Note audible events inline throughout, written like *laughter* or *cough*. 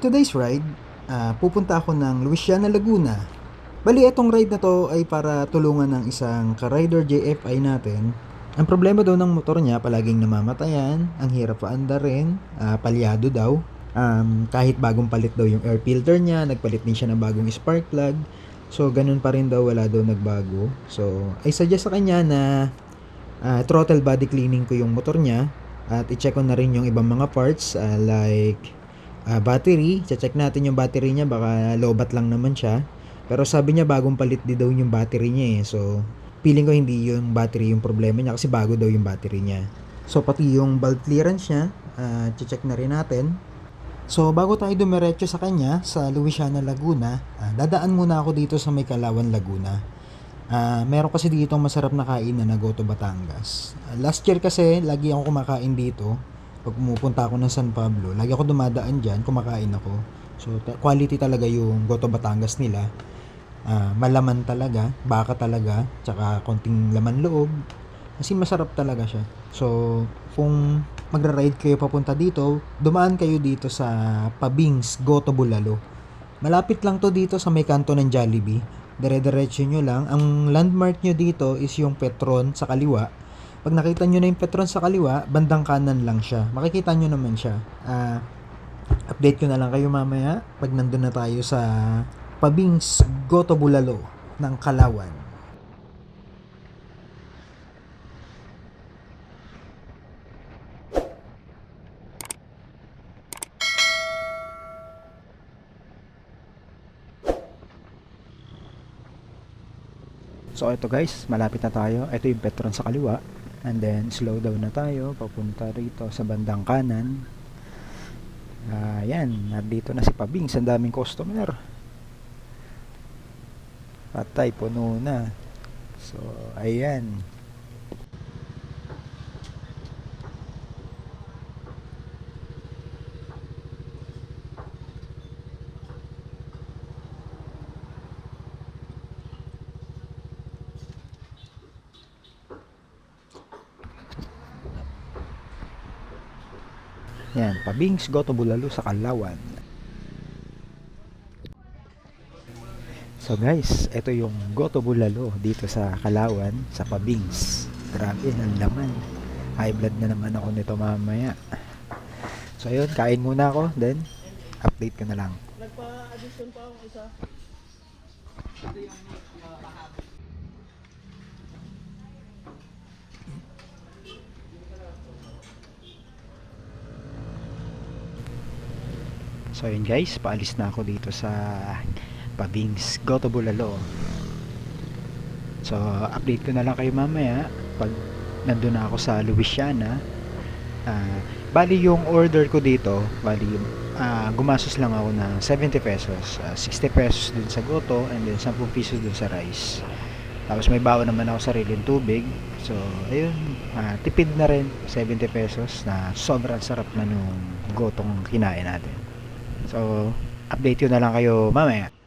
Today's ride, ah, pupunta ako ng Luisiana, Laguna. Bali, itong ride na to ay para tulungan ng isang ka-rider JFI natin. Ang problema daw ng motor niya, palaging namamatayan, ang hirap paandarin, ah, palyado daw. Um, kahit bagong palit daw yung air filter niya, nagpalit din siya ng bagong spark plug. So, ganun pa rin daw, wala daw nagbago. So, I suggest sa kanya na ah, throttle body cleaning ko yung motor niya at i-check ko na rin yung ibang mga parts ah, like ah, battery. Check natin yung battery niya baka lobat lang naman siya. Pero sabi niya bagong palit di daw yung battery niya eh. So feeling ko hindi yung battery yung problema niya kasi bago daw yung battery niya. So pati yung valve clearance niya, ah, check na rin natin. So bago tayo dumiretso sa kanya sa Luisiana, Laguna, ah, dadaan muna ako dito sa May Kalawan, Laguna. Ah, meron kasi dito masarap na kainan na Goto Batangas. Ah, last year kasi lagi ako kumakain dito. Pag pumupunta ako ng San Pablo, lagi ako dumadaan diyan, kumakain ako. So quality talaga yung Goto Batangas nila. Ah, malaman talaga, baka talaga, tsaka konting laman loob. Kasi masarap talaga siya. So, kung magra-ride kayo papunta dito, dumaan kayo dito sa Pabings, Goto Bulalo. Malapit lang to dito sa may kanto ng Jollibee. Dire-diretso nyo lang. Ang landmark nyo dito is yung Petron sa kaliwa. Pag nakita nyo na yung Petron sa kaliwa, bandang kanan lang siya. Makikita nyo naman siya. Ah, update ko na lang kayo mamaya pag nandun na tayo sa Pabings Goto Bulalo ng Kalawan. So ito guys, malapit na tayo. Ito yung Petron sa kaliwa. And then slow down na tayo papunta rito sa bandang kanan. Ayan, nandito na si Pabings, ang daming customer. Patay, puno na. So, ayan. Yan, Pabings Goto Bulalo sa Kalawan. So guys, ito yung Goto Bulalo dito sa Kalawan, sa Pabings. Grabe, ang laman. High blood na naman ako nito mamaya. So ayun, kain muna ako, then update ko na lang. Nagpa-addition pa akong isa. So ayun guys, paalis na ako dito sa Pabings Goto Bulalo. So update ko na lang kayo mamaya pag nandun na ako sa Louisiana. Ah, bali yung order ko dito, bali ah, gumastos lang ako ng 70 pesos. Ah, 60 pesos dun sa Goto and then 10 pesos dun sa rice. Tapos may bawa naman ako sariling tubig. So, ayun, ah, tipid na rin 70 pesos na sobrang sarap na nung gotong kinain natin. So, update ko na lang kayo mamaya.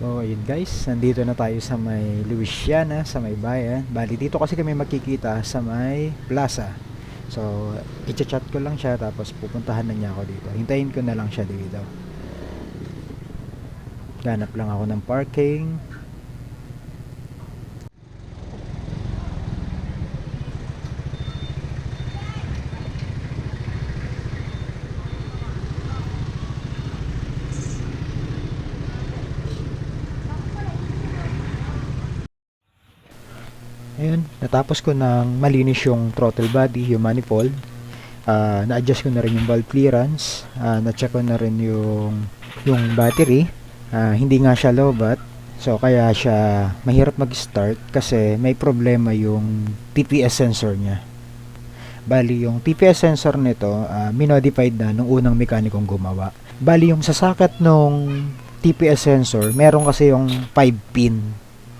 So, ayun guys, nandito na tayo sa may Louisiana, sa may bayan. Bali, dito kasi kami makikita sa may plaza. So, i-chat ko lang siya tapos pupuntahan na niya ako dito. Hintayin ko na lang siya dito. Ganap lang ako ng parking. Ayun, natapos ko ng malinis yung throttle body, yung manifold. Ah, na-adjust ko na rin yung valve clearance. Ah, na-check ko na rin yung yung battery. Ah, hindi nga siya lobat. So kaya siya mahirap mag-start kasi may problema yung TPS sensor niya. Bali yung TPS sensor nito, ah, minodified na nung unang mekanikong gumawa. Bali yung sa socket nung TPS sensor, meron kasi yung 5 pin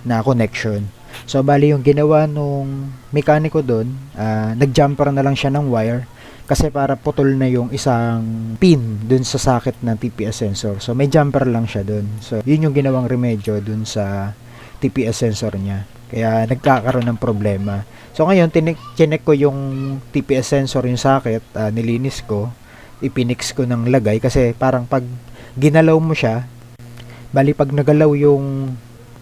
na connection. So bali yung ginawa nung mekaniko doon, ah, nag-jumper na lang siya ng wire kasi para putol na yung isang pin dun sa socket ng TPS sensor. So may jumper lang siya dun. So yun yung ginawang remedyo dun sa TPS sensor niya. Kaya nagkakaroon ng problema. So ngayon chinek ko yung TPS sensor yung socket, ah, nilinis ko, ipinix ko ng lagay kasi parang pag ginalaw mo siya, bali pag nagalaw yung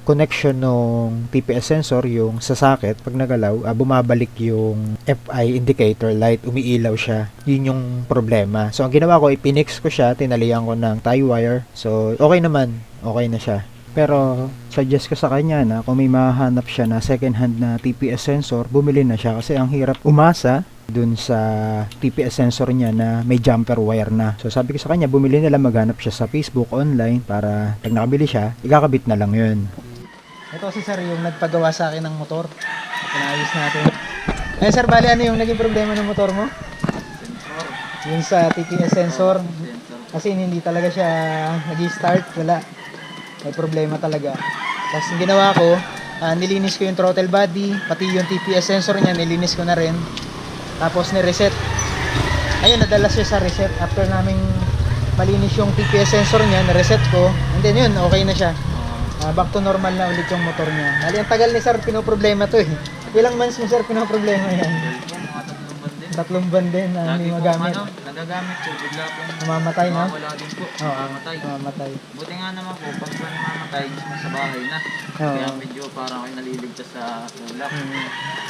connection ng TPS sensor yung sa socket pag nagalaw ah, bumabalik yung FI indicator light umiilaw siya. Yun yung problema. So ang ginawa ko ipinix ko siya tinalian ko ng tie wire. So okay naman okay na siya. Pero suggest ko sa kanya na kung may mahanap siya na second hand na TPS sensor bumili na siya. Kasi ang hirap umasa dun sa TPS sensor niya na may jumper wire na. So sabi ko sa kanya, bumili na lang maghanap siya sa Facebook online para pag nakabili siya, ikakabit na lang yun. Ito si sir yung nagpagawa sa akin ng motor. Pinayos natin. Eh sir, bali ano yung naging problema ng motor mo? Yung sa TPS sensor. Kasi hindi talaga siya nag-start. Wala. May problema talaga. Tapos yung ginawa ko, ah, nilinis ko yung throttle body, pati yung TPS sensor niya, nilinis ko na rin. Tapos ni-reset. Ayun, nadala siya sa reset. After naming malinis yung TPS sensor niya, na-reset ko. And then yun, okay na siya. Ah, back to normal na ulit yung motor niya. Dali, ang tagal ni sir, pinoproblema to eh. *laughs* Ilang months mo sir pinoproblema yan? Tatlong buwan din. Na Lagi hindi po magamit. ano, nagagamit siya, bigla pong Namamatay na? wala din po. Oo, Namamatay. Namamatay. Buti nga naman po, pag ba namamatay, sa bahay na. Oo. Kaya medyo parang kayo naliligtas sa ulak. Hmm.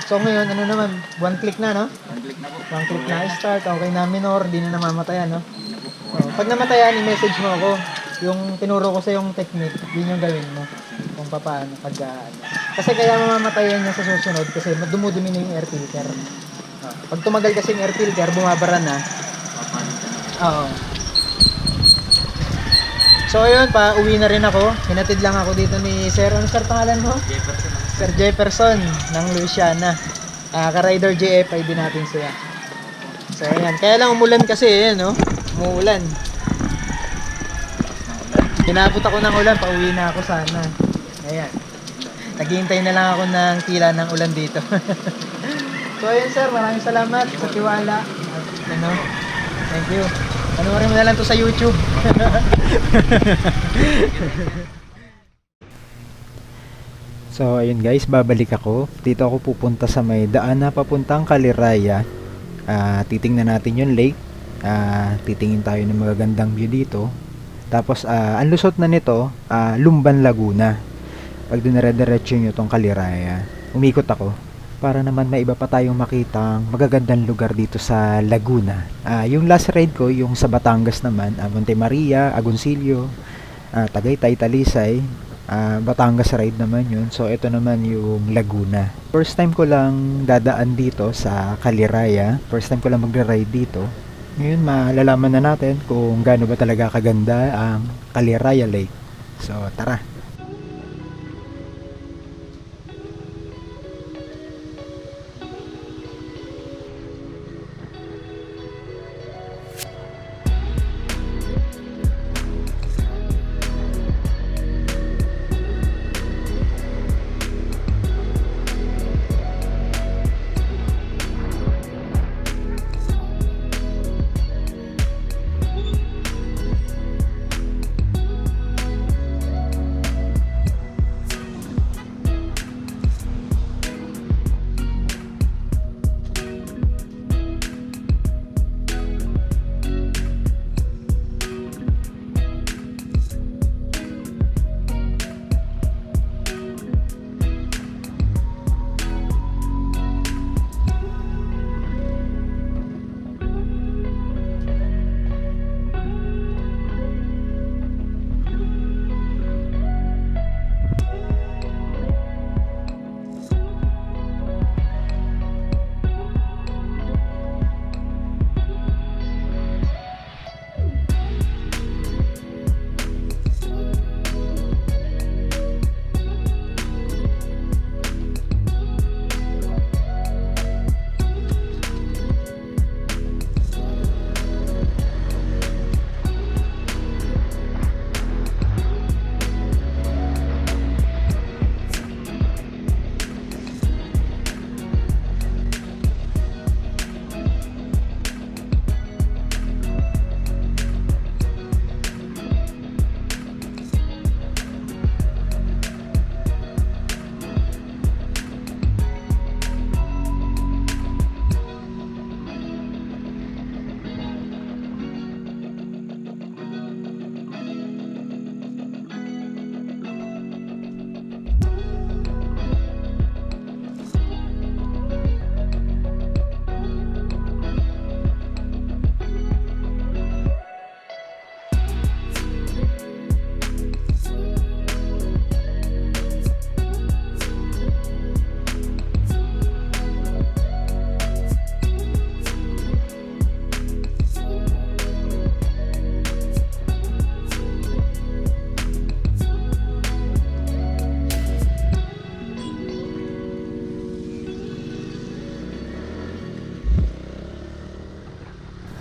So ngayon, ano naman, one click na no? One click na po. One click na start, okay na minor, di na namamatayan no? Hindi na po. Oh, pag namatayan, i-message mo ako. Yung tinuro ko sa yung technique, yun yung gawin mo. Kung paano, pag ano. Kasi kaya mamamatayan niya sa susunod kasi dumudumi na yung air filter. Oh, pag tumagal kasi yung air filter, bumabara na. Oo. So ayun, pa uwi na rin ako. Hinatid lang ako dito ni Sir. Ano sir pangalan mo? Jefferson. Sir Jefferson ng Louisiana. Ah, ka-rider JFI din natin siya. So ayan, kaya lang umulan kasi eh, no? Umuulan. Kinabot ako ng ulan, pauwi na ako sana. Ayan. Naghihintay na lang ako ng tila ng ulan dito. *laughs* so ayun sir, maraming salamat sa tiwala. At, ano, thank you. Panoorin mo na lang to sa YouTube. *laughs* So ayun guys, babalik ako. Dito ako pupunta sa may daan na papuntang Kaliraya. Ah, titingnan natin yung lake. Ah, titingin tayo ng magagandang view dito. Tapos ah, ang lusot na nito, ah, Lumban Laguna. Pag dinire-diretso nyo tong Kaliraya, umikot ako para naman may iba pa tayong makitang magagandang lugar dito sa Laguna. Ah, yung last ride ko, yung sa Batangas naman, ah, Monte Maria, Agoncillo, ah, Tagaytay, Talisay, ah, Batangas ride naman yun. So, ito naman yung Laguna. First time ko lang dadaan dito sa Kaliraya. First time ko lang magra-ride dito. Ngayon, malalaman na natin kung gaano ba talaga kaganda ang Kaliraya Lake. So, tara.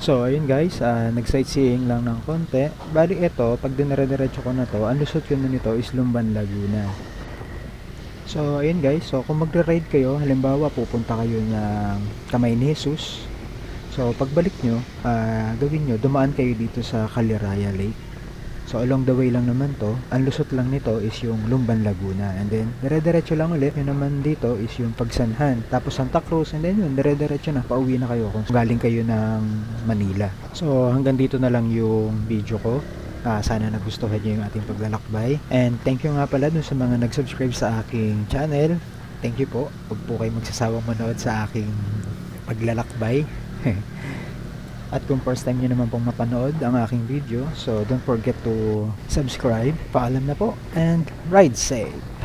So, ayun guys, ah, nag-sightseeing lang ng konti. Bali ito, pag dinire-diretso ko na to, ang lusot yun na nito is Lumban, Laguna. So, ayun guys, so kung magre-ride kayo, halimbawa pupunta kayo ng Kamay ni Jesus. So, pagbalik nyo, ah, gawin nyo, dumaan kayo dito sa Caliraya Lake. So, along the way lang naman to, ang lusot lang nito is yung Lumban, Laguna. And then, dire-diretso lang ulit, yun naman dito is yung Pagsanhan. Tapos Santa Cruz, and then yun, dire-diretso na, pauwi na kayo kung galing kayo ng Manila. So, hanggang dito na lang yung video ko. Ah, sana nagustuhan niyo yung ating paglalakbay. And thank you nga pala dun sa mga nag-subscribe sa aking channel. Thank you po. Huwag po kayo magsasawang manood sa aking paglalakbay. *laughs* At kung first time nyo naman pong mapanood ang aking video, so don't forget to subscribe. Paalam na po and ride safe!